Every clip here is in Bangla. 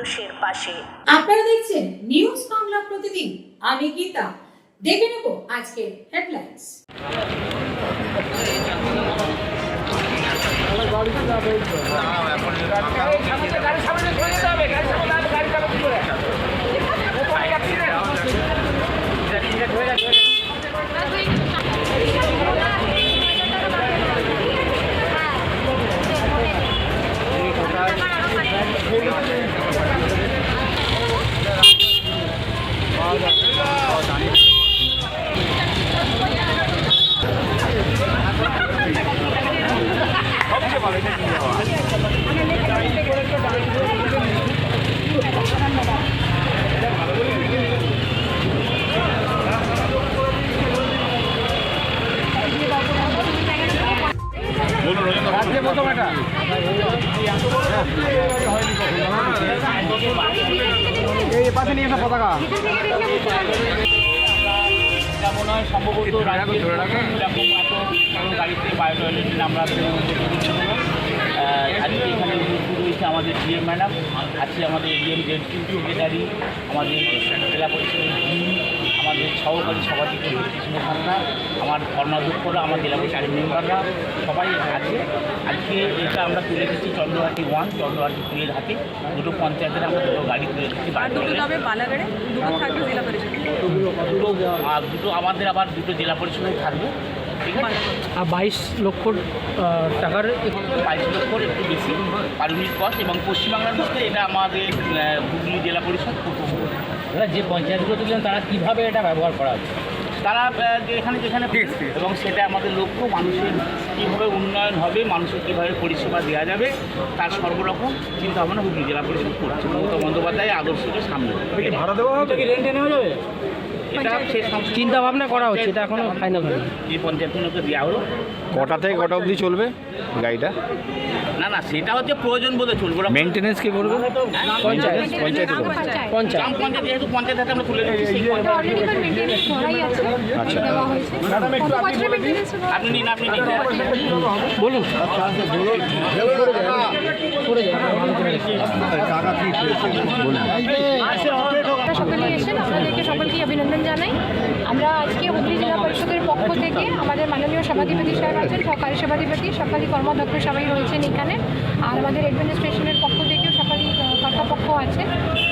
মানুষের পাশে। আপনারা দেখছেন নিউজ বাংলা প্রতিদিন। আমি গীতা। দেখে নেব আজকের হেডলাইন্স এটা মনে হয় সম্ভবত রাজ্যের প্রথম এরকম এত বড় গাড়িতে বায়ো টয়লেট আমরা আজকে এখানে উপস্থিত রয়েছে আমাদের ডিএম ম্যাডাম আছে আমাদের ডিএম জেড সেক্রেটারি আমাদের জেলা পরিষদের আমাদের সহকারী সভাপতি কৃষ্ণ সান্না আমার কর্মাধ্যক্ষরা আমার জেলা পরিষদের মেম্বাররা সবাই আছে। আজকে এটা আমরা তুলে দিচ্ছি চন্দ্রহাটি ওয়ান চন্দ্রহাটি টুয়ের হাতে। দুটো পঞ্চায়েতের আমরা দুটো গাড়ি তুলে দিচ্ছি দুটো দুটো থাকবে জেলা পরিষদ দুটো আর দুটো আমাদের আবার দুটো জেলা পরিষদে থাকবে। ঠিক আছে আর বাইশ লক্ষ টাকার বাইশ লক্ষর একটু বেশি পার ইউনিট কস্ট এবং পশ্চিমবাংলার মধ্যে এটা আমাদের হুগলি জেলা পরিষদ যে পঞ্চায়েতগুলো তুললেন তারা কীভাবে এটা ব্যবহার করা হচ্ছে? তারা যেখানে যেখানে এবং সেটা আমাদের লক্ষ্য মানুষের কীভাবে উন্নয়ন হবে মানুষের কীভাবে পরিষেবা দেওয়া যাবে তার সর্বরকম চিন্তা ভাবনা হুগলি জেলা পরিষদ করছে। মমতা বন্দ্যোপাধ্যায় আদর্শকে সামনে। ভাড়া দেওয়া হবে? কি রেন্টে নেওয়া যাবে? চিন্তা ভাবনা করা হচ্ছে এটা এখনও ফাইনাল হয়নি। কটা থেকে কটা অবধি চলবে গাড়িটা? না না সেটা হচ্ছে প্রয়োজন বোধে চলবে। মেনটেনেন্স কে করবে পঞ্চায়েত। পঞ্চায়েত পঞ্চায়েত পঞ্চায়েত। যেহেতু পঞ্চায়েত হাতে আমরা তুলে দিচ্ছি সেই পঞ্চায়েত। অলরেডি তো মেনটেনেন্স করাই আছে আচ্ছা। দেওয়া হয়েছে কত বছরের মেনটেনেন্স আপনি নিন আপনি নিন বলুন সকালে এসেছেন আপনাদেরকে সকলকে অভিনন্দন জানাই। আমরা আজকে হুগলি জেলা পরিষদের পক্ষ থেকে আমাদের মাননীয় সভাধিপতি সাহেব আছেন সরকারি সভাধিপতি, সরকারি কর্মদক্ষ সবাই রয়েছেন এখানে। আর আমাদের অ্যাডমিনিস্ট্রেশনের পক্ষ থেকেও সরকারি কর্তাপক্ষ আছে।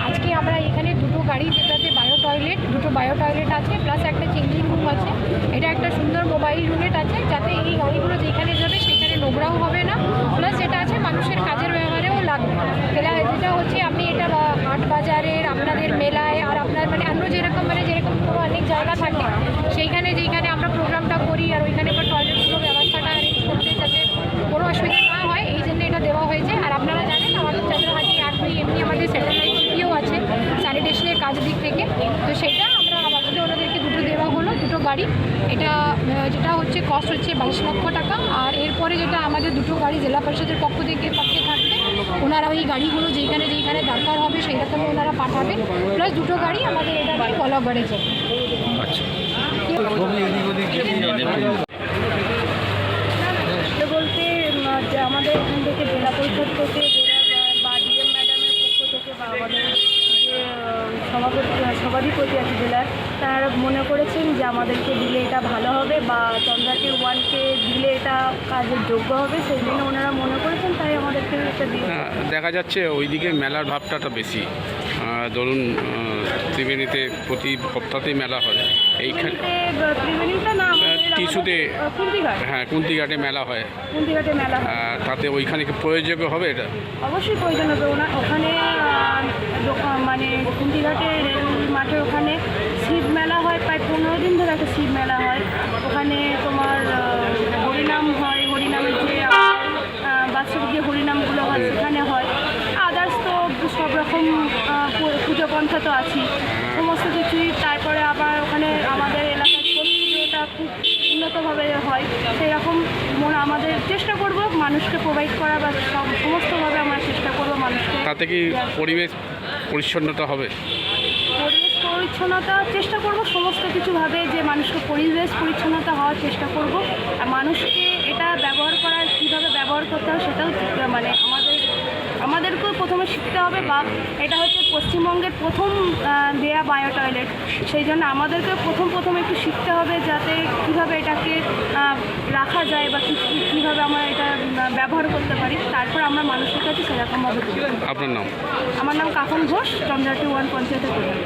আজকে আমরা এখানে দুটো গাড়ি, যেটাতে বায়ো টয়লেট, দুটো বায়ো টয়লেট আছে, প্লাস একটা চেঞ্জিং রুম আছে। এটা একটা সুন্দর মোবাইল ইউনিট আছে যাতে এই গাড়িগুলো যেখানে যাবে সেখানে নোংরাও হবে না। প্লাস যেটা আছে, মানুষের কাজের ব্যবহারেও লাগবে। যেটা হচ্ছে, আপনি এটা হাট বাজারের আপনাদের মেলায় আর আপনার মানে অন্য যেরকম মানে যেরকম কোনো অনেক জায়গা থাকে, সেইখানে যেইখানে আমরা প্রোগ্রামটা করি আর ওইখানে বা টয়লেটগুলো ব্যবস্থাটা arrange করতে যাতে কোনো অসুবিধা না হয়, এই জন্য এটা দেওয়া হয়েছে। আর আপনারা জানেন, আমাদের চন্দ্রহাটি আট দুই এমনি আমাদের স্যাটেলাইট টিভিও আছে স্যানিটেশনের কাজ দিক থেকে। তো সেটা আমরা আমাদের ওনাদেরকে দুটো দেওয়া হলো, দুটো গাড়ি। এটা যেটা হচ্ছে কস্ট হচ্ছে বাইশ লক্ষ টাকা। আর এরপরে যেটা আমাদের দুটো গাড়ি জেলা পরিষদের পক্ষ থেকে পক্ষে থাকবে ওনারা ওই গাড়িগুলো যেখানে যেখানে দরকার হবে সেই রকম ওনারা পাঠাবেন প্লাস দুটো গাড়ি আমাদের এটা কলাগড়ে যাবে বলতে আমাদের এখান থেকে জেলা পরিষদ থেকে জেলা বা ডিএম ম্যাডামের পক্ষ থেকে বা আমাদের যে আহ, সভাপতি সভাধিপতি আছে জেলার তারা মনে করেছেন যে আমাদেরকে দিলে এটা ভালো হবে বা চন্দ্রাটি ওয়ানকে দিলে এটা কাজের যোগ্য হবে সেই জন্য ওনারা মনে করেছেন তাই আমাদেরকে এটা দিয়ে হ্যাঁ, দেখা যাচ্ছে ওইদিকে মেলার ভাবটাটা বেশি। ধরুন ত্রিবেণীতে প্রতি সপ্তাহতেই মেলা হয়। এইখানে কুন্তিঘাট। হ্যাঁ কুন্তিঘাটে মেলা হয়। কুন্তিঘাটে মেলা তাতে ওইখানে কি প্রয়োজনীয় হবে এটা? অবশ্যই প্রয়োজন হবে। ওখানে আহ, দোকান মানে কুন্তিঘাটে রেল মাঠে ওখানে শিব মেলা হয় প্রায় পনেরো দিন ধরে একটা শিব মেলা হয়। ওখানে তোমার হরিনাম হয়। হরিনামের যে বাৎসরিক যে হরিনামগুলো হয় সেখানে হয়। আদার্স তো সব রকম পুজো পন্থা তো আছেই। সমস্ত কিছুই। তারপরে আবার ওখানে আমাদের এলাকার ছট পুজোটা খুব উন্নতভাবে হয়। সেই রকম মনে আমাদের চেষ্টা করব মানুষকে প্রোভাইড করা বা সব- সমস্তভাবে আমরা চেষ্টা করব মানুষকে তাতে কি পরিবেশ পরিচ্ছন্নতা হবে? পরিবেশ পরিচ্ছন্নতা চেষ্টা করব, সমস্ত কিছুভাবে যে মানুষকে পরিবেশ পরিচ্ছন্নতা হওয়ার চেষ্টা করব। আর মানুষকে এটা ব্যবহার করার, কীভাবে ব্যবহার করতে হয় সেটাও মানে আমাদের, আমাদেরকেও প্রথমে শিখতে হবে বা এটা হচ্ছে পশ্চিমবঙ্গের প্রথম দেয়া বায়ো টয়লেট সেই জন্য আমাদেরকে প্রথম প্রথম একটু শিখতে হবে যাতে কীভাবে এটাকে রাখা যায় বা কীভাবে আমরা এটা ব্যবহার করতে পারি তারপর আমরা মানুষের কাছে সেরকমভাবে আপনার নাম? আমার নাম কাকন ঘোষ চন্দ্রাটি ওয়ান পঞ্চায়েতের প্রধান।